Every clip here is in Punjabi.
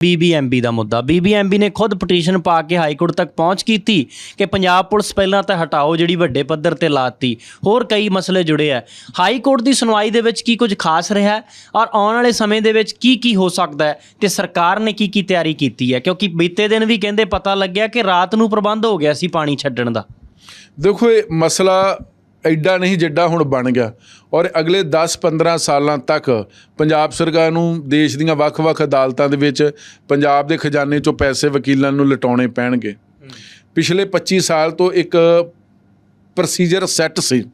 ਬੀਬੀਐਮਬੀ ਦਾ ਮੁੱਦਾ। ਬੀਬੀਐਮਬੀ ਨੇ ਖੁਦ ਪਟੀਸ਼ਨ ਪਾ ਕੇ ਹਾਈ ਕੋਰਟ ਤੱਕ ਪਹੁੰਚ ਕੀਤੀ ਕਿ ਪੰਜਾਬ ਪੁਲਿਸ ਪਹਿਲਾਂ ਤਾਂ ਹਟਾਓ ਜਿਹੜੀ ਵੱਡੇ ਪੱਧਰ ਤੇ ਲਾਤੀ। ਹੋਰ ਕਈ ਮਸਲੇ ਜੁੜੇ ਆ। ਹਾਈ ਕੋਰਟ ਦੀ ਸੁਣਵਾਈ ਦੇ ਵਿੱਚ ਕੀ ਕੁਝ ਖਾਸ ਰਿਹਾ ਔਰ ਆਉਣ ਵਾਲੇ ਸਮੇਂ ਦੇ ਵਿੱਚ ਕੀ ਕੀ ਹੋ ਸਕਦਾ ਹੈ? ਤੇ ਸਰਕਾਰ ਨੇ ਕੀ ਕੀ ਤਿਆਰੀ ਕੀਤੀ ਹੈ? ਕਿਉਂਕਿ ਬੀਤੇ ਦਿਨ ਵੀ ਕਹਿੰਦੇ ਪਤਾ ਲੱਗਿਆ ਕਿ ਰਾਤ ਨੂੰ ਪ੍ਰਬੰਧ ਹੋ ਗਿਆ ਸੀ ਪਾਣੀ ਛੱਡਣ ਦਾ। ਦੇਖੋ, ਇਹ ਮਸਲਾ ਐਡਾ ਨਹੀਂ ਜਿੱਡਾ ਹੁਣ ਬਣ ਗਿਆ। ਔਰ ਅਗਲੇ 10-15 ਸਾਲਾਂ ਤੱਕ ਪੰਜਾਬ ਸਰਕਾਰ ਨੂੰ ਦੇਸ਼ ਦੀਆਂ ਵੱਖ-ਵੱਖ ਅਦਾਲਤਾਂ ਦੇ ਵਿੱਚ ਪੰਜਾਬ ਦੇ ਖਜ਼ਾਨੇ ਚੋਂ ਪੈਸੇ ਵਕੀਲਾਂ ਨੂੰ ਲਟਾਉਣੇ ਪੈਣਗੇ। ਪਿਛਲੇ 25 ਸਾਲ ਤੋਂ ਇੱਕ ਪ੍ਰੋਸੀਜਰ ਸੈੱਟ ਸੀ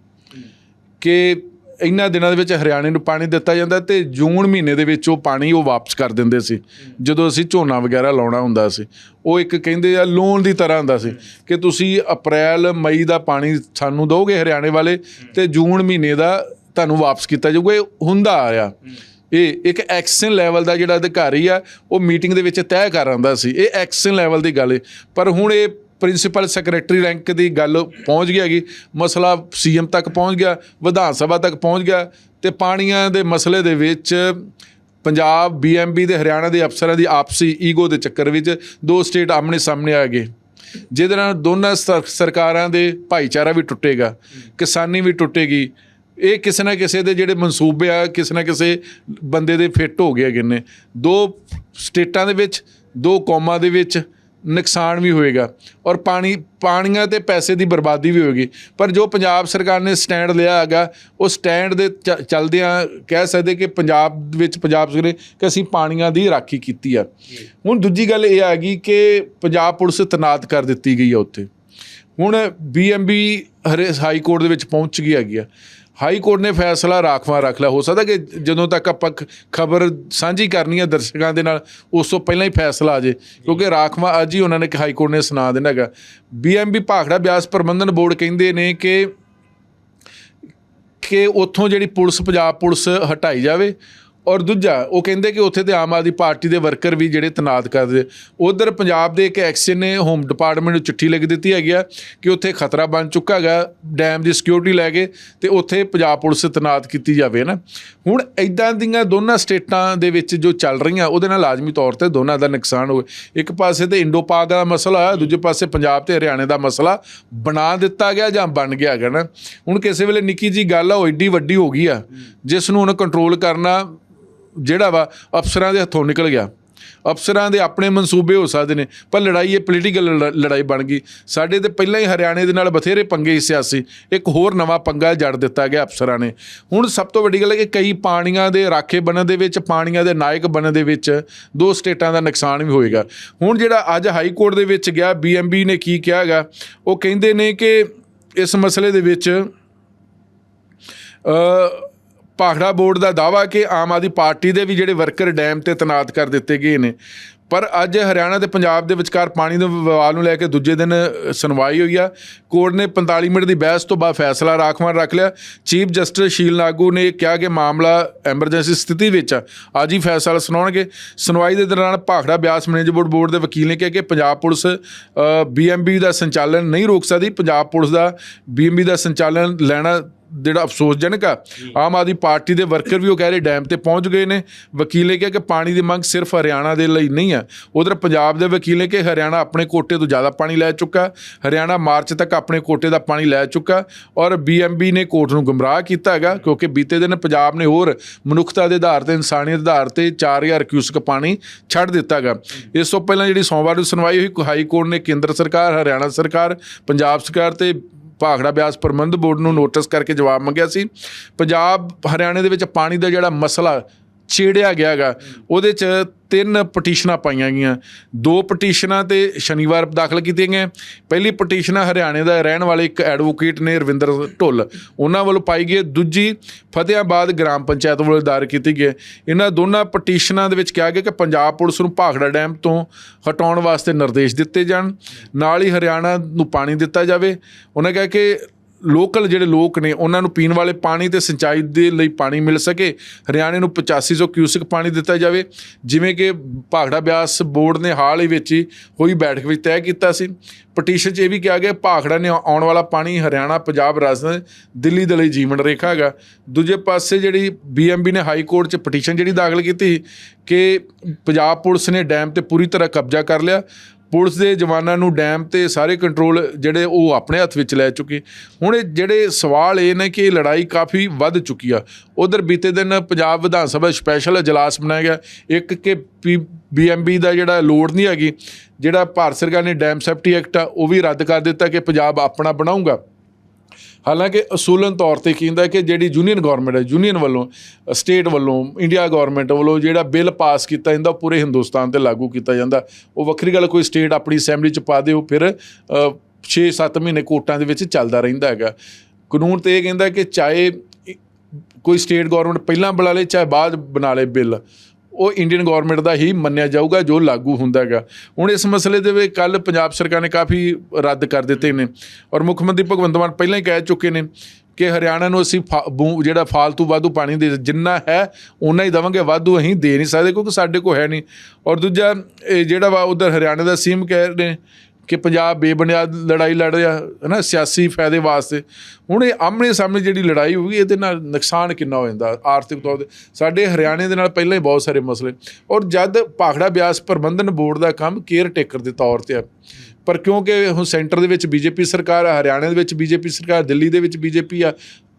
ਕਿ ਇਹਨਾਂ ਦਿਨਾਂ ਦੇ ਵਿੱਚ ਹਰਿਆਣੇ ਨੂੰ ਪਾਣੀ ਦਿੱਤਾ ਜਾਂਦਾ ਤੇ ਜੂਨ ਮਹੀਨੇ ਦੇ ਵਿੱਚ ਉਹ ਪਾਣੀ ਉਹ ਵਾਪਸ ਕਰ ਦਿੰਦੇ ਸੀ। ਜਦੋਂ ਅਸੀਂ ਝੋਨਾ ਵਗੈਰਾ ਲਾਉਣਾ ਹੁੰਦਾ ਸੀ, ਉਹ ਇੱਕ ਕਹਿੰਦੇ ਆ ਲੋਨ ਦੀ ਤਰ੍ਹਾਂ ਹੁੰਦਾ ਸੀ ਕਿ ਤੁਸੀਂ ਅਪ੍ਰੈਲ, ਮਈ ਦਾ ਪਾਣੀ ਸਾਨੂੰ ਦਿਓਗੇ ਹਰਿਆਣੇ ਵਾਲੇ ਤੇ ਜੂਨ ਮਹੀਨੇ ਦਾ ਤੁਹਾਨੂੰ ਵਾਪਸ ਕੀਤਾ ਜਾਊਗਾ, ਇਹ ਹੁੰਦਾ ਆ ਰਿਹਾ। ਇਹ ਇੱਕ ਐਕਸ਼ਨ ਲੈਵਲ ਦਾ ਜਿਹੜਾ ਅਧਿਕਾਰੀ ਆ, ਉਹ ਮੀਟਿੰਗ ਦੇ ਵਿੱਚ ਤੈਅ ਕਰ ਆਂਦਾ ਸੀ। ਇਹ ਐਕਸ਼ਨ ਲੈਵਲ ਦੀ ਗੱਲ ਹੈ ਪਰ ਹੁਣ ਇਹ ਪ੍ਰਿੰਸੀਪਲ ਸੈਕਟਰੀ ਰੈਂਕ ਦੀ ਗੱਲ ਪਹੁੰਚ ਗਈ ਹੈਗੀ। ਮਸਲਾ ਸੀਐਮ ਤੱਕ ਪਹੁੰਚ ਗਿਆ, ਵਿਧਾਨ ਸਭਾ ਤੱਕ ਪਹੁੰਚ ਗਿਆ ਤੇ ਪਾਣੀਆਂ ਦੇ ਮਸਲੇ ਦੇ ਵਿੱਚ ਪੰਜਾਬ ਬੀਐਮਬੀ ਦੇ ਹਰਿਆਣਾ ਦੇ ਅਫਸਰਾਂ ਦੀ ਆਪਸੀ ਈਗੋ ਦੇ ਚੱਕਰ ਵਿੱਚ ਦੋ ਸਟੇਟ ਆਮਣੇ ਸਾਹਮਣੇ ਆ ਗਏ, ਜਿਹਦੇ ਨਾਲ ਦੋਨਾਂ ਸਰ- ਸਰਕਾਰਾਂ ਦੇ ਭਾਈਚਾਰਾ ਵੀ ਟੁੱਟੇਗਾ, ਕਿਸਾਨੀ ਵੀ ਟੁੱਟੇਗੀ। ਇਹ ਕਿਸੇ ਨਾ ਕਿਸੇ ਦੇ ਜਿਹੜੇ ਮਨਸੂਬੇ ਆ, ਕਿਸੇ ਨਾ ਕਿਸੇ ਬੰਦੇ ਦੇ ਫਿੱਟ ਹੋ ਗਏ ਹੈਗੇ ਨੇ। ਦੋ ਸਟੇਟਾਂ ਦੇ ਵਿੱਚ, ਦੋ ਕੌਮਾਂ ਦੇ ਵਿੱਚ ਨੁਕਸਾਨ ਵੀ ਹੋਏਗਾ ਔਰ ਪਾਣੀ, ਪਾਣੀਆਂ ਤੇ ਪੈਸੇ ਦੀ ਬਰਬਾਦੀ ਵੀ ਹੋਏਗੀ। ਪਰ ਜੋ ਪੰਜਾਬ ਸਰਕਾਰ ਨੇ ਸਟੈਂਡ ਲਿਆ ਹੈਗਾ, ਉਹ ਸਟੈਂਡ ਦੇ ਚ- ਚੱਲਦਿਆਂ ਕਹਿ ਸਕਦੇ ਕਿ ਪੰਜਾਬ ਵਿੱਚ ਪੰਜਾਬ ਸਰਕਾਰ ਨੇ ਕਿ ਅਸੀਂ ਪਾਣੀਆਂ ਦੀ ਰਾਖੀ ਕੀਤੀ ਆ। ਹੁਣ ਦੂਜੀ ਗੱਲ ਇਹ ਆ ਗਈ ਕਿ ਪੰਜਾਬ ਪੁਲਿਸ ਤਨਾਤ ਕਰ ਦਿੱਤੀ ਗਈ ਆ ਉੱਥੇ। ਹੁਣ ਬੀਐਮਬੀ ਹਰੇ, ਹਾਈ ਕੋਰਟ ਦੇ ਵਿੱਚ ਪਹੁੰਚ ਗਈ ਹੈਗੀ ਆ। ਹਾਈ ਕੋਰਟ ਨੇ ਫੈਸਲਾ ਰਾਖਵਾਂ ਰੱਖ ਲਿਆ। ਹੋ ਸਕਦਾ ਕਿ ਜਦੋਂ ਤੱਕ ਆਪਾਂ ਖਬਰ ਸਾਂਝੀ ਕਰਨੀ ਹੈ ਦਰਸ਼ਕਾਂ ਦੇ ਨਾਲ, ਉਸ ਤੋਂ ਪਹਿਲਾਂ ਹੀ ਫੈਸਲਾ ਆ ਜੇ। ਕਿਉਂਕਿ ਰਾਖਵਾਂ ਅੱਜ ਹੀ ਉਹਨਾਂ ਨੇ ਕਿ ਹਾਈ ਕੋਰਟ ਨੇ ਸੁਣਾ ਦੇਣਾ ਹੈਗਾ। ਬੀਐਮਬੀ ਭਾਖੜਾ ਬਿਆਸ ਪ੍ਰਬੰਧਨ ਬੋਰਡ ਕਹਿੰਦੇ ਨੇ ਕਿ ਕਿ ਉੱਥੋਂ ਜਿਹੜੀ ਪੁਲਿਸ, ਪੰਜਾਬ ਪੁਲਿਸ ਹਟਾਈ ਜਾਵੇ ਔਰ ਦੂਜਾ, ਉਹ ਕਹਿੰਦੇ ਕਿ ਉੱਥੇ ਤੇ ਆਮ ਆਦਮੀ ਪਾਰਟੀ ਦੇ ਵਰਕਰ ਵੀ ਜਿਹੜੇ ਤਨਾਤ ਕਰਦੇ ਉਧਰ ਪੰਜਾਬ ਦੇ ਇੱਕ ਐਕਸ਼ਨ ਨੇ ਹੋਮ ਡਿਪਾਰਟਮੈਂਟ ਨੂੰ ਚਿੱਠੀ ਲਿਖ ਦਿੱਤੀ ਹੈਗੀ ਆ ਕਿ ਉੱਥੇ ਖਤਰਾ ਬਣ ਚੁੱਕਾ ਹੈਗਾ, ਡੈਮ ਦੀ ਸਿਕਿਉਰਿਟੀ ਲੈ ਕੇ ਤੇ ਉੱਥੇ ਪੰਜਾਬ ਪੁਲਿਸ ਤਨਾਤ ਕੀਤੀ ਜਾਵੇ ਨਾ ਹੁਣ ਇਦਾਂ ਦੀਆਂ ਦੋਨਾਂ ਸਟੇਟਾਂ ਦੇ ਵਿੱਚ ਜੋ ਚੱਲ ਰਹੀਆਂ, ਉਹਦੇ ਨਾਲ ਲਾਜ਼ਮੀ ਤੌਰ ਤੇ ਦੋਨਾਂ ਦਾ ਨੁਕਸਾਨ ਹੋਵੇ। ਇੱਕ ਪਾਸੇ ਤੇ ਇੰਡੋ ਪਾਕ ਦਾ ਮਸਲਾ ਹੈ ਦੂਜੇ ਪਾਸੇ ਪੰਜਾਬ ਤੇ ਹਰਿਆਣੇ ਦਾ ਮਸਲਾ ਬਣਾ ਦਿੱਤਾ ਗਿਆ ਜਾਂ ਬਣ ਗਿਆ ਹੈਗਾ ਨਾ ਹੁਣ ਕਿਸੇ ਵੇਲੇ ਨਿੱਕੀ ਜੀ ਗੱਲ ਆ, ਉਹ ਏਡੀ ਵੱਡੀ ਹੋ ਗਈ ਆ, ਜਿਸ ਨੂੰ ਹੁਣ ਕੰਟਰੋਲ ਕਰਨਾ ਜਿਹੜਾ ਵਾ, ਅਫਸਰਾਂ ਦੇ ਹੱਥੋਂ ਨਿਕਲ ਗਿਆ। ਅਫਸਰਾਂ ਦੇ ਆਪਣੇ ਮਨਸੂਬੇ ਹੋ ਸਕਦੇ ਨੇ, ਪਰ ਲੜਾਈ ਇਹ ਪੋਲੀਟੀਕਲ ਲੜਾਈ ਬਣ ਗਈ। ਸਾਡੇ ਤੇ ਪਹਿਲਾਂ ਹੀ ਹਰਿਆਣੇ ਦੇ ਨਾਲ ਬਥੇਰੇ ਪੰਗੇ ਸੀ ਸਿਆਸੀ ਇੱਕ ਹੋਰ ਨਵਾਂ ਪੰਗਾ ਜੜ ਦਿੱਤਾ ਗਿਆ ਅਫਸਰਾਂ ਨੇ। ਹੁਣ ਸਭ ਤੋਂ ਵੱਡੀ ਗੱਲ ਹੈ ਕਿ ਕਈ ਪਾਣੀਆਂ ਦੇ ਰਾਖੇ ਬਣਨ ਦੇ ਵਿੱਚ, ਪਾਣੀਆਂ ਦੇ ਨਾਇਕ ਬਣਨ ਦੇ ਵਿੱਚ ਦੋ ਸਟੇਟਾਂ ਦਾ ਨੁਕਸਾਨ ਵੀ ਹੋਏਗਾ। ਹੁਣ ਜਿਹੜਾ ਅੱਜ ਹਾਈ ਕੋਰਟ ਦੇ ਵਿੱਚ ਗਿਆ ਬੀਐਮਬੀ ਨੇ ਕੀ ਕਿਹਾ ਹੈਗਾ, ਉਹ ਕਹਿੰਦੇ ਨੇ ਕਿ ਇਸ ਮਸਲੇ ਦੇ ਵਿੱਚ ਅ ਭਾਖੜਾ ਬੋਰਡ ਦਾ ਦਾਵਾ ਕਿ ਆਮ ਆਦਮੀ ਪਾਰਟੀ ਦੇ ਵੀ ਜਿਹੜੇ ਵਰਕਰ ਡੈਮ ਤੇ ਤਨਾਤ ਕਰ ਦਿੱਤੇ ਗਏ ਨੇ। ਪਰ ਅੱਜ ਹਰਿਆਣਾ ਤੇ ਪੰਜਾਬ ਦੇ ਵਿਚਕਾਰ ਪਾਣੀ ਦੇ ਵਿਵਾਦ ਨੂੰ ਲੈ ਕੇ ਦੂਜੇ ਦਿਨ ਸੁਣਵਾਈ ਹੋਈ ਆ। ਕੋਰਟ ਨੇ 45 ਮਿੰਟ ਦੀ ਬਹਿਸ ਤੋਂ ਬਾਅਦ ਫੈਸਲਾ ਰਾਖਵਾਂ ਰੱਖ ਲਿਆ। ਚੀਫ ਜਸਟਿਸ ਸ਼ੀਲ ਨਾਗੂ ਨੇ ਕਿਹਾ ਕਿ ਮਾਮਲਾ ਐਮਰਜੈਂਸੀ ਸਥਿਤੀ ਵਿੱਚ ਆ। ਅੱਜ ਹੀ ਫੈਸਲਾ ਸੁਣਾਉਣਗੇ। ਸੁਣਵਾਈ ਦੇ ਦੌਰਾਨ ਭਾਖੜਾ ਬਿਆਸ ਮੈਨੇਜਮੈਂਟ ਬੋਰਡ ਦੇ ਵਕੀਲ ਨੇ ਕਿਹਾ ਕਿ ਪੰਜਾਬ ਪੁਲਿਸ ਬੀਐਮਬੀ ਦਾ ਸੰਚਾਲਨ ਨਹੀਂ ਰੋਕ ਸਕਦੀ। ਪੰਜਾਬ ਪੁਲਿਸ ਦਾ ਬੀਐਮਬੀ ਦਾ ਸੰਚਾਲਨ ਲੈਣਾ ਜਿਹੜਾ ਅਫਸੋਸਜਨਕ ਆ। ਆਮ ਆਦਮੀ ਪਾਰਟੀ ਦੇ ਵਰਕਰ ਵੀ ਉਹ ਕਹਿ ਰਹੇ ਡੈਮ ਤੇ ਪਹੁੰਚ ਗਏ ਨੇ। ਵਕੀਲ ਨੇ ਕਿਹਾ ਕਿ ਪਾਣੀ ਦੀ ਮੰਗ ਸਿਰਫ ਹਰਿਆਣਾ ਦੇ ਲਈ ਨਹੀਂ ਆ ਉਧਰ ਪੰਜਾਬ ਦੇ ਵਕੀਲ ਨੇ ਕਿ ਹਰਿਆਣਾ ਆਪਣੇ ਕੋਟੇ ਤੋਂ ਜ਼ਿਆਦਾ ਪਾਣੀ ਲੈ ਚੁੱਕਾ ਹਰਿਆਣਾ ਮਾਰਚ ਤੱਕ ਆਪਣੇ ਕੋਟੇ ਦਾ ਪਾਣੀ ਲੈ ਚੁੱਕਾ ਔਰ ਬੀਐਮਬੀ ਨੇ ਕੋਰਟ ਨੂੰ ਗੁੰਮਰਾਹ ਕੀਤਾ ਹੈਗਾ ਕਿਉਂਕਿ ਬੀਤੇ ਦਿਨ ਪੰਜਾਬ ਨੇ ਹੋਰ ਮਨੁੱਖਤਾ ਦੇ ਆਧਾਰ ਤੇ, ਇਨਸਾਨੀਅਤ ਦੇ ਆਧਾਰ ਤੇ 4000 ਕਿਊਸਕ ਪਾਣੀ ਛੱਡ ਦਿੱਤਾ ਹੈਗਾ। ਇਸ ਤੋਂ ਪਹਿਲਾਂ ਜਿਹੜੀ ਸੋਮਵਾਰ ਨੂੰ ਸੁਣਵਾਈ ਹੋਈ, ਹਾਈ ਕੋਰਟ ਨੇ ਕੇਂਦਰ ਸਰਕਾਰ, ਹਰਿਆਣਾ ਸਰਕਾਰ, ਪੰਜਾਬ ਸਰਕਾਰ ਤੇ ਭਾਖੜਾ ਬਿਆਸ ਪ੍ਰਬੰਧ ਬੋਰਡ ਨੂੰ ਨੋਟਿਸ ਕਰਕੇ ਜਵਾਬ ਮੰਗਿਆ ਸੀ। ਪੰਜਾਬ, ਹਰਿਆਣੇ ਦੇ ਵਿੱਚ ਪਾਣੀ ਦਾ ਜਿਹੜਾ ਮਸਲਾ ਛੇੜਿਆ ਗਿਆ ਹੈਗਾ। ਉਹਦੇ ਚ ਤਿੰਨ ਪਟੀਸ਼ਨਾਂ ਪਾਈਆਂ ਗਈਆਂ। ਦੋ ਪਟੀਸ਼ਨਾਂ ਤੇ ਸ਼ਨੀਵਾਰ ਦਾਖਲ ਕੀਤੀਆਂ ਗਈਆਂ। ਪਹਿਲੀ ਪਟੀਸ਼ਨ ਹਰਿਆਣੇ ਦਾ ਰਹਿਣ ਵਾਲੇ ਇੱਕ ਐਡਵੋਕੇਟ ਨੇ ਰਵਿੰਦਰ ਢੁੱਲ। ਉਹਨਾਂ ਵੱਲੋਂ ਪਾਈ ਗਈ ਹੈ। ਦੂਜੀ ਫਤਿਆਬਾਦ ਗ੍ਰਾਮ ਪੰਚਾਇਤ ਵੱਲੋਂ ਦਾਇਰ ਕੀਤੀ ਗਈ ਹੈ। ਇਹਨਾਂ ਦੋਨਾਂ ਪਟੀਸ਼ਨਾਂ ਦੇ ਵਿੱਚ ਕਿਹਾ ਗਿਆ ਕਿ ਪੰਜਾਬ ਪੁਲਿਸ ਨੂੰ ਭਾਖੜਾ ਡੈਮ ਤੋਂ ਹਟਾਉਣ ਵਾਸਤੇ ਨਿਰਦੇਸ਼ ਦਿੱਤੇ ਜਾਣ। ਨਾਲ ਹੀ ਹਰਿਆਣਾ ਨੂੰ ਪਾਣੀ ਦਿੱਤਾ ਜਾਵੇ। ਉਹਨਾਂ ਕਿਹਾ ਕਿ ਲੋਕਲ ਜਿਹੜੇ ਲੋਕ ਨੇ, ਉਹਨਾਂ ਨੂੰ ਪੀਣ ਵਾਲੇ ਪਾਣੀ ਤੇ ਸਿੰਚਾਈ ਦੇ ਲਈ ਪਾਣੀ ਮਿਲ ਸਕੇ। ਹਰਿਆਣੇ ਨੂੰ 8500 ਕਿਊਸਿਕ ਪਾਣੀ ਦਿੱਤਾ ਜਾਵੇ। ਜਿਵੇਂ ਕਿ ਭਾਖੜਾ ਬਿਆਸ ਬੋਰਡ ਨੇ ਹਾਲ ਹੀ ਵਿੱਚ ਹੀ ਹੋਈ ਬੈਠਕ ਵਿੱਚ ਤੈਅ ਕੀਤਾ ਸੀ। ਪਟੀਸ਼ਨ 'ਚ ਇਹ ਵੀ ਕਿਹਾ ਗਿਆ, ਭਾਖੜਾ ਨੇ ਆਉਣ ਵਾਲਾ ਪਾਣੀ ਹਰਿਆਣਾ, ਪੰਜਾਬ ਰਾਜਸਥਾਨ ਦਿੱਲੀ ਦੇ ਲਈ ਜੀਵਨ ਰੇਖਾ ਹੈਗਾ। ਦੂਜੇ ਪਾਸੇ ਜਿਹੜੀ ਬੀਐਮਬੀ ਨੇ ਹਾਈ ਕੋਰਟ 'ਚ ਪਟੀਸ਼ਨ ਜਿਹੜੀ ਦਾਖਲ ਕੀਤੀ ਕਿ ਪੰਜਾਬ ਪੁਲਿਸ ਨੇ ਡੈਮ ਤੇ ਪੂਰੀ ਤਰ੍ਹਾਂ ਕਬਜ਼ਾ ਕਰ ਲਿਆ। ਪੁਲਿਸ ਦੇ ਜਵਾਨਾਂ ਨੂੰ ਡੈਮ ਤੇ ਸਾਰੇ ਕੰਟਰੋਲ ਜਿਹੜੇ ਉਹ ਆਪਣੇ ਹੱਥ ਵਿੱਚ ਲੈ ਚੁੱਕੇ। ਹੁਣ ਇਹ ਜਿਹੜੇ ਸਵਾਲ ਇਹ ਨੇ ਕਿ ਇਹ ਲੜਾਈ ਕਾਫੀ ਵੱਧ ਚੁੱਕੀ ਆ। ਉਧਰ ਬੀਤੇ ਦਿਨ ਪੰਜਾਬ ਵਿਧਾਨ ਸਭਾ ਸਪੈਸ਼ਲ ਇਜਲਾਸ ਬਣਾਇਆ ਗਿਆ। ਇੱਕ ਕਿ ਬੀਐਮਬੀ ਦਾ ਜਿਹੜਾ ਲੋੜ ਨਹੀਂ ਹੈਗੀ, ਜਿਹੜਾ ਭਾਰਤ ਸਰਕਾਰ ਨੇ ਡੈਮ ਸੇਫਟੀ ਐਕਟ ਆ, ਉਹ ਵੀ ਰੱਦ ਕਰ ਦਿੱਤਾ ਕਿ ਪੰਜਾਬ ਆਪਣਾ ਬਣਾਊਗਾ। ਹਾਲਾਂਕਿ ਅਸੂਲਨ ਤੌਰ ਤੇ ਕਹਿੰਦਾ ਕਿ ਜਿਹੜੀ ਯੂਨੀਅਨ ਗਵਰਨਮੈਂਟ ਹੈ ਯੂਨੀਅਨ ਵੱਲੋਂ ਸਟੇਟ ਵੱਲੋਂ ਇੰਡੀਆ ਗਵਰਨਮੈਂਟ ਵੱਲੋਂ ਜਿਹੜਾ ਬਿੱਲ ਪਾਸ ਕੀਤਾ ਜਾਂਦਾ, ਉਹ ਪੂਰੇ ਹਿੰਦੁਸਤਾਨ ਤੇ ਲਾਗੂ ਕੀਤਾ ਜਾਂਦਾ। ਉਹ ਵੱਖਰੀ ਗੱਲ, ਕੋਈ ਸਟੇਟ ਆਪਣੀ ਅਸੈਂਬਲੀ ਚ ਪਾ ਦੇ ਉਹ ਫਿਰ 6-7 ਮਹੀਨੇ ਕੋਟਾਂ ਦੇ ਵਿੱਚ ਚੱਲਦਾ ਰਹਿੰਦਾ ਹੈਗਾ। ਕਾਨੂੰਨ ਤੇ ਇਹ ਕਹਿੰਦਾ ਕਿ ਚਾਹੇ ਕੋਈ ਸਟੇਟ ਗਵਰਨਮੈਂਟ ਪਹਿਲਾਂ ਬਣਾ ਲੇ, ਚਾਹੇ ਬਾਅਦ ਬਣਾ ਲੇ ਬਿੱਲ ਉਹ ਇੰਡੀਅਨ ਗਵਰਨਮੈਂਟ ਦਾ ਹੀ ਮੰਨਿਆ ਜਾਊਗਾ, ਜੋ ਲਾਗੂ ਹੁੰਦਾ ਹੈਗਾ। ਹੁਣ ਇਸ ਮਸਲੇ ਦੇ ਵਿੱਚ ਕੱਲ ਪੰਜਾਬ ਸਰਕਾਰ ਨੇ ਕਾਫੀ ਰੱਦ ਕਰ ਦਿੱਤੇ ਨੇ ਔਰ ਮੁੱਖ ਮੰਤਰੀ ਭਗਵੰਤ ਮਾਨ ਪਹਿਲਾਂ ਹੀ ਕਹਿ ਚੁੱਕੇ ਨੇ ਕਿ ਹਰਿਆਣਾ ਨੂੰ ਅਸੀਂ ਫਾ- ਬੂ- ਜਿਹੜਾ ਫਾਲਤੂ ਵਾਧੂ ਪਾਣੀ ਦੇ ਜਿੰਨਾ ਹੈ ਉਨਾ ਹੀ ਦੇਵਾਂਗੇ, ਵਾਧੂ ਅਸੀਂ ਦੇ ਨਹੀਂ ਸਕਦੇ ਕਿਉਂਕਿ ਸਾਡੇ ਕੋਲ ਹੈ ਨਹੀਂ। ਔਰ ਦੂਜਾ, ਇਹ ਜਿਹੜਾ ਵਾ ਉਧਰ ਹਰਿਆਣਾ ਦਾ ਸੀਐਮ ਕਹਿ ਰਹੇ ਕਿ ਪੰਜਾਬ ਬੇਬੁਨਿਆਦ ਲੜਾਈ ਲੜ ਰਿਹਾ ਹੈ ਨਾ ਸਿਆਸੀ ਫਾਇਦੇ ਵਾਸਤੇ। ਹੁਣ ਇਹ ਆਮਣੇ ਸਾਹਮਣੇ ਜਿਹੜੀ ਲੜਾਈ ਹੋਊਗੀ, ਇਹਦੇ ਨਾਲ ਨੁਕਸਾਨ ਕਿੰਨਾ ਹੋ ਜਾਂਦਾ ਆਰਥਿਕ ਤੌਰ ਤੇ? ਸਾਡੇ ਹਰਿਆਣੇ ਦੇ ਨਾਲ ਪਹਿਲਾਂ ਹੀ ਬਹੁਤ ਸਾਰੇ ਮਸਲੇ। ਔਰ ਜਦ ਭਾਖੜਾ ਬਿਆਸ ਪ੍ਰਬੰਧਨ ਬੋਰਡ ਦਾ ਕੰਮ ਕੇਅਰ ਟੇਕਰ ਦੇ ਤੌਰ ਤੇ ਆ, ਪਰ ਕਿਉਂਕਿ ਹੁਣ ਸੈਂਟਰ ਦੇ ਵਿੱਚ ਬੀਜੇਪੀ ਸਰਕਾਰ ਆ, ਹਰਿਆਣੇ ਦੇ ਵਿੱਚ ਬੀਜੇਪੀ ਸਰਕਾਰ, ਦਿੱਲੀ ਦੇ ਵਿੱਚ ਬੀਜੇਪੀ ਆ,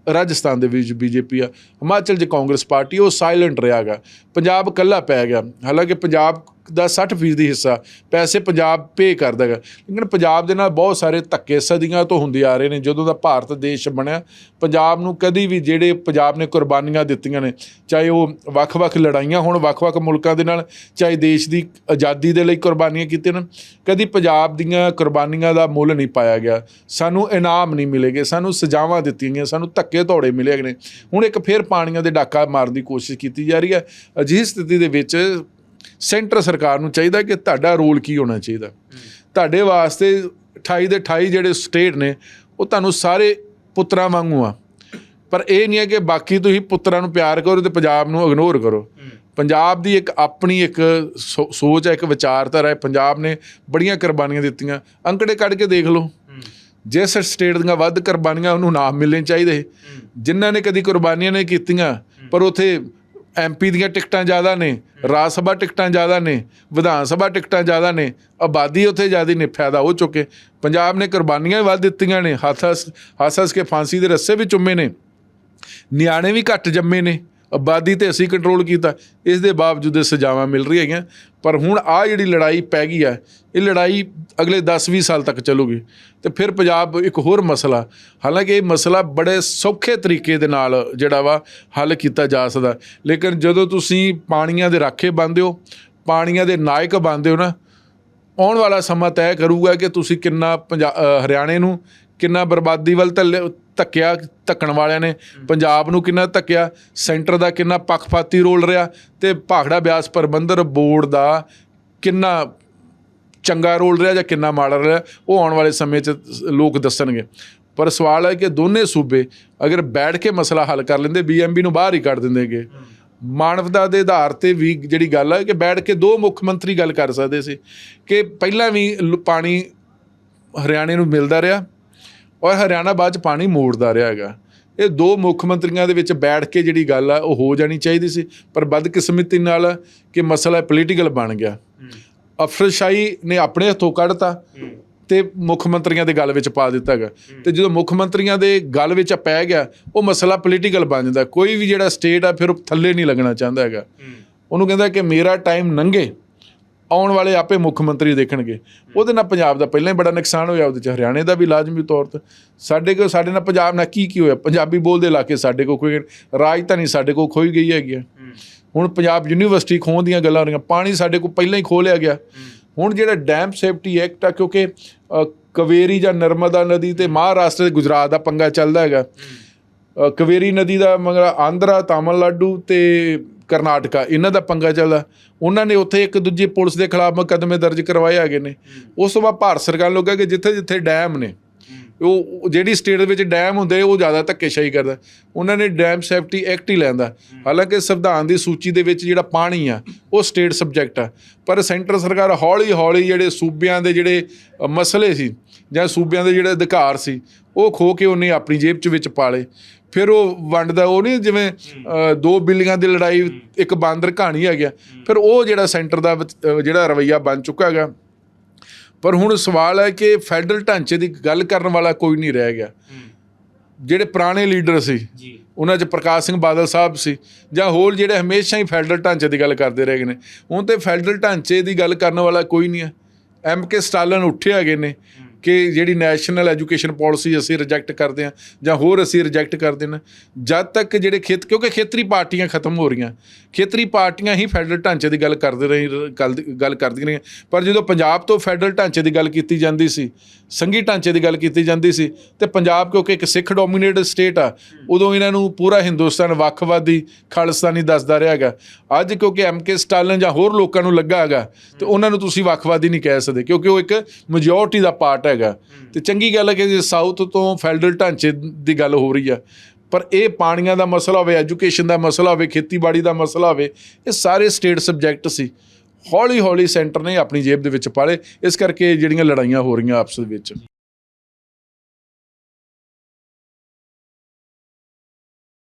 ਰਾਜਸਥਾਨ ਦੇ ਵਿੱਚ ਬੀਜੇਪੀ ਆ, ਹਿਮਾਚਲ 'ਚ ਕਾਂਗਰਸ ਪਾਰਟੀ, ਉਹ ਸਾਇਲੈਂਟ ਰਿਹਾਗਾ ਪੰਜਾਬ ਇਕੱਲਾ ਪੈ ਗਿਆ। ਹਾਲਾਂਕਿ ਪੰਜਾਬ ਦਾ 60% ਹਿੱਸਾ ਪੈਸੇ ਪੰਜਾਬ ਪੇ ਕਰਦਾ ਹੈਗਾ। ਲੇਕਿਨ ਪੰਜਾਬ ਦੇ ਨਾਲ ਬਹੁਤ ਸਾਰੇ ਧੱਕੇ ਸਦੀਆਂ ਤੋਂ ਹੁੰਦੇ ਆ ਰਹੇ ਨੇ, ਜਦੋਂ ਦਾ ਭਾਰਤ ਦੇਸ਼ ਬਣਿਆ, ਪੰਜਾਬ ਨੂੰ ਕਦੀ ਵੀ ਜਿਹੜੇ ਪੰਜਾਬ ਨੇ ਕੁਰਬਾਨੀਆਂ ਦਿੱਤੀਆਂ ਨੇ, ਚਾਹੇ ਉਹ ਵੱਖ-ਵੱਖ ਲੜਾਈਆਂ ਹੋਣ, ਵੱਖ-ਵੱਖ ਮੁਲਕਾਂ ਦੇ ਨਾਲ, ਚਾਹੇ ਦੇਸ਼ ਦੀ ਆਜ਼ਾਦੀ ਦੇ ਲਈ ਕੁਰਬਾਨੀਆਂ ਕੀਤੀਆਂ ਨੇ, ਕਦੀ ਪੰਜਾਬ ਦੀਆਂ ਕੁਰਬਾਨੀਆਂ ਦਾ ਮੁੱਲ ਨਹੀਂ ਪਾਇਆ ਗਿਆ। ਸਾਨੂੰ ਇਨਾਮ ਨਹੀਂ ਮਿਲੇਗੇ ਸਾਨੂੰ ਸਜ਼ਾਵਾਂ ਦਿੱਤੀਆਂ ਗਈਆਂ, ਸਾਨੂੰ ਧੱਕੇ ਧੌੜੇ ਮਿਲੇ ਨੇ। ਹੁਣ ਇੱਕ ਫਿਰ ਪਾਣੀਆਂ ਦੇ ਡਾਕਾ ਮਾਰਨ ਦੀ ਕੋਸ਼ਿਸ਼ ਕੀਤੀ ਜਾ ਰਹੀ ਹੈ। ਅਜਿਹੀ ਸਥਿਤੀ ਦੇ ਵਿੱਚ ਸੈਂਟਰ ਸਰਕਾਰ ਨੂੰ ਚਾਹੀਦਾ ਕਿ ਤੁਹਾਡਾ ਰੋਲ ਕੀ ਹੋਣਾ ਚਾਹੀਦਾ। ਤੁਹਾਡੇ ਵਾਸਤੇ 28 ਦੇ 28 ਜਿਹੜੇ ਸਟੇਟ ਨੇ, ਉਹ ਤੁਹਾਨੂੰ ਸਾਰੇ ਪੁੱਤਰਾਂ ਵਾਂਗੂ ਆ। ਪਰ ਇਹ ਨਹੀਂ ਹੈ ਕਿ ਬਾਕੀ ਤੁਸੀਂ ਪੁੱਤਰਾਂ ਨੂੰ ਪਿਆਰ ਕਰੋ ਤੇ ਪੰਜਾਬ ਨੂੰ ਇਗਨੋਰ ਕਰੋ। ਪੰਜਾਬ ਦੀ ਇੱਕ ਆਪਣੀ ਇੱਕ ਸੋ- ਸੋਚ ਹੈ, ਇੱਕ ਵਿਚਾਰਧਾਰਾ ਹੈ। ਪੰਜਾਬ ਨੇ ਬੜੀਆਂ ਕੁਰਬਾਨੀਆਂ ਦਿੱਤੀਆਂ। ਅੰਕੜੇ ਕੱਢ ਕੇ ਦੇਖ ਲਓ। ਜਿਸ ਸਟੇਟ ਦੀਆਂ ਵੱਧ ਕੁਰਬਾਨੀਆਂ ਉਹਨੂੰ ਨਾਮ ਮਿਲਣੇ ਚਾਹੀਦੇ। ਜਿਨ੍ਹਾਂ ਨੇ ਕਦੀ ਕੁਰਬਾਨੀਆਂ ਨਹੀਂ ਕੀਤੀਆਂ, ਪਰ ਉਥੇ ਐਮਪੀ ਦੀਆਂ ਟਿਕਟਾਂ ਜ਼ਿਆਦਾ ਨੇ, ਰਾਜ ਸਭਾ ਟਿਕਟਾਂ ਜ਼ਿਆਦਾ ਨੇ, ਵਿਧਾਨ ਸਭਾ ਟਿਕਟਾਂ ਜ਼ਿਆਦਾ ਨੇ, ਆਬਾਦੀ ਉੱਥੇ ਜ਼ਿਆਦਾ ਨੇ, ਫਾਇਦਾ ਹੋ ਚੁੱਕੇ ਪੰਜਾਬ ਨੇ ਕੁਰਬਾਨੀਆਂ ਵੀ ਵੱਧ ਦਿੱਤੀਆਂ ਨੇ, ਹੱਥ ਹੱਸ ਹੱਸ ਹੱਸ ਕੇ ਫਾਂਸੀ ਦੇ ਰੱਸੇ ਵੀ ਚੁੰਮੇ ਨੇ। ਨਿਆਣੇ ਵੀ ਘੱਟ ਜੰਮੇ ਨੇ। ਆਬਾਦੀ ਤੇ ਅਸੀਂ ਕੰਟਰੋਲ ਕੀਤਾ, ਇਸ ਦੇ ਬਾਵਜੂਦ ਇਹ ਸਜ਼ਾਵਾਂ ਮਿਲ ਰਹੀਆਂ ਹੈਗੀਆਂ। ਪਰ ਹੁਣ ਆ ਜਿਹੜੀ ਲੜਾਈ ਪੈ ਗਈ ਹੈ, ਇਹ ਲੜਾਈ ਅਗਲੇ 10-20 ਸਾਲ ਤੱਕ ਚੱਲੂਗੀ। ਤੇ ਫਿਰ ਪੰਜਾਬ ਇੱਕ ਹੋਰ ਮਸਲਾ, ਹਾਲਾਂਕਿ ਇਹ ਮਸਲਾ ਬੜੇ ਸੌਖੇ ਤਰੀਕੇ ਦੇ ਨਾਲ ਜਿਹੜਾ ਵਾ ਹੱਲ ਕੀਤਾ ਜਾ ਸਕਦਾ। ਲੇਕਿਨ ਜਦੋਂ ਤੁਸੀਂ ਪਾਣੀਆਂ ਦੇ ਰਾਖੇ ਬਣਦੇ ਹੋ, ਪਾਣੀਆਂ ਦੇ ਨਾਇਕ ਬਣਦੇ ਹੋ ਨਾ, ਆਉਣ ਵਾਲਾ ਸਮਾਂ ਤੈਅ ਕਰੂਗਾ ਕਿ ਤੁਸੀਂ ਕਿੰਨਾ ਪੰਜਾ- ਹਰਿਆਣੇ ਨੂੰ ਕਿੰਨਾ ਬਰਬਾਦੀ ਵੱਲ ਧੱਲੇ- ਧੱਕਿਆ ਧੱਕਣ ਵਾਲਿਆਂ ਨੇ। ਪੰਜਾਬ ਨੂੰ ਕਿੰਨਾ ਧੱਕਿਆ ਸੈਂਟਰ ਦਾ ਕਿੰਨਾ ਪੱਖਪਾਤੀ ਰੋਲ ਰਿਹਾ ਤੇ ਭਾਖੜਾ ਬਿਆਸ ਪ੍ਰਬੰਧਨ ਬੋਰਡ ਦਾ ਕਿੰਨਾ ਚੰਗਾ ਰੋਲ ਰਿਹਾ ਜਾਂ ਕਿੰਨਾ ਮਾੜਾ ਰਿਹਾ ਉਹ ਆਉਣ ਵਾਲੇ ਸਮੇਂ 'ਚ ਲੋਕ ਦੱਸਣਗੇ। ਪਰ ਸਵਾਲ ਹੈ ਕਿ ਦੋਨੇ ਸੂਬੇ ਅਗਰ ਬੈਠ ਕੇ ਮਸਲਾ ਹੱਲ ਕਰ ਲੈਂਦੇ ਬੀਐਮਬੀ ਨੂੰ ਬਾਹਰ ਹੀ ਕੱਢ ਦਿੰਦੇਗੇ। ਮਾਨਵਤਾ ਦੇ ਆਧਾਰ ਤੇ ਵੀ ਜਿਹੜੀ ਗੱਲ ਹੈ ਕਿ ਬੈਠ ਕੇ ਦੋ ਮੁੱਖ ਮੰਤਰੀ ਗੱਲ ਕਰ ਸਕਦੇ ਸੀ ਕਿ ਪਹਿਲਾਂ ਵੀ ਪਾਣੀ ਹਰਿਆਣੇ ਨੂੰ ਮਿਲਦਾ ਰਿਹਾ ਔਰ ਹਰਿਆਣਾ ਬਾਅਦ ਚ ਪਾਣੀ ਮੋੜਦਾ ਰਿਹਾ ਹੈਗਾ। ਇਹ ਦੋ ਮੁੱਖ ਮੰਤਰੀਆਂ ਦੇ ਵਿੱਚ ਬੈਠ ਕੇ ਜਿਹੜੀ ਗੱਲ ਆ ਉਹ ਹੋ ਜਾਣੀ ਚਾਹੀਦੀ ਸੀ। ਪਰ ਬਦਕਿਸਮਤੀ ਨਾਲ ਕਿ ਮਸਲਾ ਪੋਲੀਟੀਕਲ ਬਣ ਗਿਆ। ਅਫਸਰਸ਼ਾਹੀ ਨੇ ਆਪਣੇ ਹੱਥੋਂ ਕੱਢਤਾ ਤੇ ਮੁੱਖ ਮੰਤਰੀਆਂ ਦੇ ਗੱਲ ਵਿੱਚ ਪਾ ਦਿੱਤਾ ਹੈਗਾ। ਤੇ ਜਦੋਂ ਮੁੱਖ ਮੰਤਰੀਆਂ ਦੇ ਗੱਲ ਵਿੱਚ ਪੈ ਗਿਆ ਉਹ ਮਸਲਾ ਪੋਲੀਟੀਕਲ ਬਣ ਜਾਂਦਾ। ਕੋਈ ਵੀ ਜਿਹੜਾ ਸਟੇਟ ਆ ਫਿਰ ਉਹ ਥੱਲੇ ਨਹੀਂ ਲੱਗਣਾ ਚਾਹੁੰਦਾ ਹੈਗਾ। ਉਹਨੂੰ ਕਹਿੰਦਾ ਕਿ ਮੇਰਾ ਟਾਈਮ ਲੰਘੇ ਆਉਣ ਵਾਲੇ ਆਪੇ ਮੁੱਖ ਮੰਤਰੀ ਦੇਖਣਗੇ। ਉਹਦੇ ਨਾਲ ਪੰਜਾਬ ਦਾ ਪਹਿਲਾਂ ਹੀ ਬੜਾ ਨੁਕਸਾਨ ਹੋਇਆ ਉਹਦੇ ਚ ਹਰਿਆਣੇ ਦਾ ਵੀ ਲਾਜ਼ਮੀ ਤੌਰ ਤੇ। ਸਾਡੇ ਕੋਲ ਸਾਡੇ ਨਾਲ ਪੰਜਾਬ ਨਾਲ ਕੀ ਕੀ ਹੋਇਆ? ਪੰਜਾਬੀ ਬੋਲਦੇ ਇਲਾਕੇ ਸਾਡੇ ਕੋਲ ਕੋਈ ਰਾਜਧਾਨੀ ਸਾਡੇ ਕੋਲ ਖੋਈ ਗਈ ਹੈਗੀ। ਹੁਣ ਪੰਜਾਬ ਯੂਨੀਵਰਸਿਟੀ ਖੋਹਣ ਦੀਆਂ ਗੱਲਾਂ ਹੋ ਰਹੀਆਂ। ਪਾਣੀ ਸਾਡੇ ਕੋਲ ਪਹਿਲਾਂ ਹੀ ਖੋਹ ਲਿਆ ਗਿਆ। ਹੁਣ ਜਿਹੜਾ ਡੈਮ ਸੇਫਟੀ ਐਕਟ ਆ ਕਿਉਂਕਿ ਕਵੇਰੀ ਜਾਂ ਨਰਮਦਾ ਨਦੀ ਤੇ ਮਹਾਰਾਸ਼ਟਰ ਤੇ ਗੁਜਰਾਤ ਦਾ ਪੰਗਾ ਚੱਲਦਾ ਹੈਗਾ। ਕਵੇਰੀ ਨਦੀ ਦਾ ਮਗਰ ਆਂਧਰਾ ਤਾਮਿਲਨਾਡੂ ਤੇ ਕਰਨਾਟਕਾ ਇਹਨਾਂ ਦਾ ਪੰਗਾ ਚੱਲਦਾ ਉਹਨਾਂ ਨੇ ਉੱਥੇ ਇੱਕ ਦੂਜੀ ਪੁਲਿਸ ਦੇ ਖਿਲਾਫ ਮੁਕੱਦਮੇ ਦਰਜ ਕਰਵਾਏ ਹੈਗੇ ਨੇ। ਉਸ ਤੋਂ ਬਾਅਦ ਭਾਰਤ ਸਰਕਾਰ ਲੋਕਾਂ ਕਿ ਜਿੱਥੇ ਜਿੱਥੇ ਡੈਮ ਨੇ ਉਹ ਜਿਹੜੀ ਸਟੇਟ ਦੇ ਵਿੱਚ ਡੈਮ ਹੁੰਦੇ ਉਹ ਜ਼ਿਆਦਾ ਧੱਕੇਸ਼ਾਹੀ ਕਰਦਾ। ਉਹਨਾਂ ਨੇ ਡੈਮ ਸੇਫਟੀ ਐਕਟ ਹੀ ਲੈਂਦਾ। ਹਾਲਾਂਕਿ ਸੰਵਿਧਾਨ ਦੀ ਸੂਚੀ ਦੇ ਵਿੱਚ ਜਿਹੜਾ ਪਾਣੀ ਆ ਉਹ ਸਟੇਟ ਸਬਜੈਕਟ ਆ। ਪਰ ਸੈਂਟਰ ਸਰਕਾਰ ਹੌਲੀ ਹੌਲੀ ਜਿਹੜੇ ਸੂਬਿਆਂ ਦੇ ਜਿਹੜੇ ਮਸਲੇ ਸੀ ਜਾਂ ਸੂਬਿਆਂ ਦੇ ਜਿਹੜੇ ਅਧਿਕਾਰ ਸੀ ਉਹ ਖੋ ਕੇ ਉਹਨੇ ਆਪਣੀ ਜੇਬ 'ਚ ਵਿੱਚ ਪਾ ਲਏ। ਫਿਰ ਉਹ ਵੰਡਦਾ ਉਹ ਨਹੀਂ ਜਿਵੇਂ ਦੋ ਬਿੱਲੀਆਂ ਦੀ ਲੜਾਈ ਇੱਕ ਬਾਂਦਰ ਕਹਾਣੀ ਆ। ਗਿਆ ਫਿਰ ਉਹ ਜਿਹੜਾ ਸੈਂਟਰ ਦਾ ਜਿਹੜਾ ਰਵਈਆ ਬਣ ਚੁੱਕਾ ਹੈਗਾ। ਪਰ ਹੁਣ ਸਵਾਲ ਹੈ ਕਿ ਫੈਡਰਲ ਢਾਂਚੇ ਦੀ ਗੱਲ ਕਰਨ ਵਾਲਾ ਕੋਈ ਨਹੀਂ ਰਹਿ ਗਿਆ। ਜਿਹੜੇ ਪੁਰਾਣੇ ਲੀਡਰ ਸੀ ਜੀ। ਉਹਨਾਂ 'ਚ ਪ੍ਰਕਾਸ਼ ਸਿੰਘ ਬਾਦਲ ਸਾਹਿਬ ਸੀ ਜਾਂ ਹੋਰ ਜਿਹੜੇ ਹਮੇਸ਼ਾ ਹੀ ਫੈਡਰਲ ਢਾਂਚੇ ਦੀ ਗੱਲ ਕਰਦੇ ਰਹੇ ਨੇ। ਹੁਣ ਤੇ ਫੈਡਰਲ ਢਾਂਚੇ ਦੀ ਗੱਲ ਕਰਨ ਵਾਲਾ ਕੋਈ ਨਹੀਂ ਹੈ। ਐਮ ਕੇ ਸਟਾਲਨ ਉੱਠੇ ਹੈਗੇ ਨੇ। ਕਿ ਜਿਹੜੀ ਨੈਸ਼ਨਲ ਐਜੂਕੇਸ਼ਨ ਪਾਲਿਸੀ ਅਸੀਂ ਰਿਜੈਕਟ ਕਰਦੇ ਹਾਂ ਜਾਂ ਹੋਰ ਅਸੀਂ ਰਿਜੈਕਟ ਕਰਦੇ ਨੇ, ਜਦ ਤੱਕ ਜਿਹੜੇ ਖੇਤ, ਕਿਉਂਕਿ ਖੇਤਰੀ ਪਾਰਟੀਆਂ ਖਤਮ ਹੋ ਰਹੀਆਂ, ਖੇਤਰੀ ਪਾਰਟੀਆਂ ਹੀ ਫੈਡਰਲ ਢਾਂਚੇ ਦੀ ਗੱਲ ਕਰਦੇ ਰਹੀ, ਗੱਲ ਗੱਲ ਕਰਦੀਆਂ ਰਹੀਆਂ। ਪਰ ਜਦੋਂ ਪੰਜਾਬ ਤੋਂ ਫੈਡਰਲ ਢਾਂਚੇ ਦੀ ਗੱਲ ਕੀਤੀ ਜਾਂਦੀ ਸੀ, ਸੰਘੀ ਢਾਂਚੇ ਦੀ ਗੱਲ ਕੀਤੀ ਜਾਂਦੀ ਸੀ, ਤੇ ਪੰਜਾਬ ਕਿਉਂਕਿ ਇੱਕ ਸਿੱਖ ਡੋਮੀਨੇਟਡ ਸਟੇਟ ਆ, ਉਦੋਂ ਇਹਨਾਂ ਨੂੰ ਪੂਰਾ ਹਿੰਦੁਸਤਾਨ ਵੱਖਵਾਦੀ, ਖਾਲਿਸਤਾਨੀ ਦੱਸਦਾ ਰਿਹਾ ਹੈਗਾ। ਅੱਜ ਕਿਉਂਕਿ ਐਮ ਕੇ ਸਟਾਲਨ ਜਾਂ ਹੋਰ ਲੋਕਾਂ ਨੂੰ ਲੱਗਾ ਹੈਗਾ, ਤੇ ਉਹਨਾਂ ਨੂੰ ਤੁਸੀਂ ਵੱਖਵਾਦੀ ਨਹੀਂ ਕਹਿ ਸਕਦੇ, ਕਿਉਂਕਿ ਉਹ ਇੱਕ ਮੈਜੋਰਟੀ ਦਾ ਪਾਰਟ ਹੈਗਾ। ਤੇ ਚੰਗੀ ਗੱਲ ਹੈ ਕਿ ਜੇ ਸਾਊਥ ਤੋਂ ਫੈਡਰਲ ਢਾਂਚੇ ਦੀ ਗੱਲ ਹੋ ਰਹੀ ਆ। ਪਰ ਇਹ ਪਾਣੀਆਂ ਦਾ ਮਸਲਾ ਹੋਵੇ ਐਜੂਕੇਸ਼ਨ ਦਾ ਮਸਲਾ ਹੋਵੇ ਖੇਤੀਬਾੜੀ ਦਾ ਮਸਲਾ ਹੋਵੇ ਇਹ ਸਾਰੇ ਸਟੇਟ ਸਬਜੈਕਟ ਸੀ। ਹੌਲੀ ਹੌਲੀ ਸੈਂਟਰ ਨੇ ਆਪਣੀ ਜੇਬ ਦੇ ਵਿੱਚ ਪਾਲੇ। ਇਸ ਕਰਕੇ ਜਿਹੜੀਆਂ ਲੜਾਈਆਂ ਹੋ ਰਹੀਆਂ ਆਪਸ ਦੇ ਵਿੱਚ।